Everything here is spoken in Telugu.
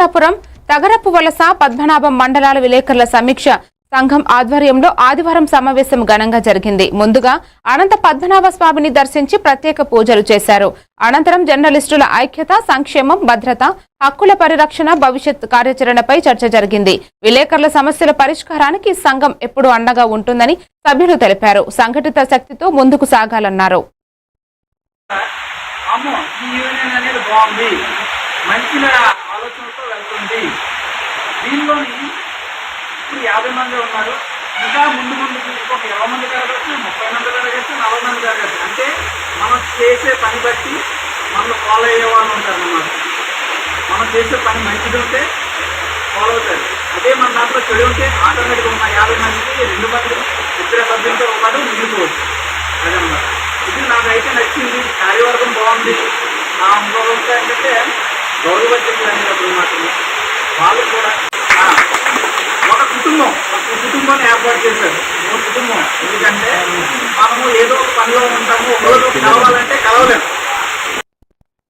నరసాపురం తగరపు వలస పద్మనాభం మండలాల విలేకరుల సమీక్ష సంఘం ఆధ్వర్యంలో ఆదివారం సమావేశం ఘనంగా జరిగింది. ముందుగా అనంత పద్మనాభ స్వామిని దర్శించి ప్రత్యేక పూజలు చేశారు. అనంతరం జర్నలిస్టుల ఐక్యత సంక్షేమం భద్రత హక్కుల పరిరక్షణ భవిష్యత్ కార్యాచరణపై చర్చ జరిగింది. విలేకరుల సమస్యల పరిష్కారానికి సంఘం ఎప్పుడూ అండగా ఉంటుందని సభ్యులు తెలిపారు. సంఘటిత శక్తితో ముందుకు సాగాలన్నారు. మంచిగా ఇప్పుడు యాభై మంది ఉన్నారు. ఇంకా ముందు ముందు ఇంకొక ఇరవై మంది జరగచ్చు ముప్పై మంది జరగచ్చు నలభై మంది జరగచ్చు అంటే మనం చేసే పని బట్టి మనల్ని ఫాలో అయ్యే వాళ్ళు ఉంటారు అన్నమాట మనం చేసే పని మంచిది ఉంటే ఫాలో అవుతారు. అదే మన దాంట్లో చెడు ఉంటే ఆటోమేటిక్గా ఉన్న యాభై మందికి రెండు మంది ఇద్దరు సభ్యులతో ఉన్నాడు మిగిలిపోవచ్చు. అదన్నమాట. ఇది నాకైతే నచ్చింది. కార్యవర్గం బాగుంది. నా ఇంకొక ఏంటంటే గౌరవజ్ఞులు అనేటప్పుడు మాత్రమే. వాళ్ళు కూడా కుటుంబం. ఒక కుటుంబాన్ని ఏర్పాటు చేశారు. ఒక కుటుంబం. ఎందుకంటే మనము ఏదో ఒక పనిలో ఉంటాము ఒక రోజు కలవాలంటే కలవలేము.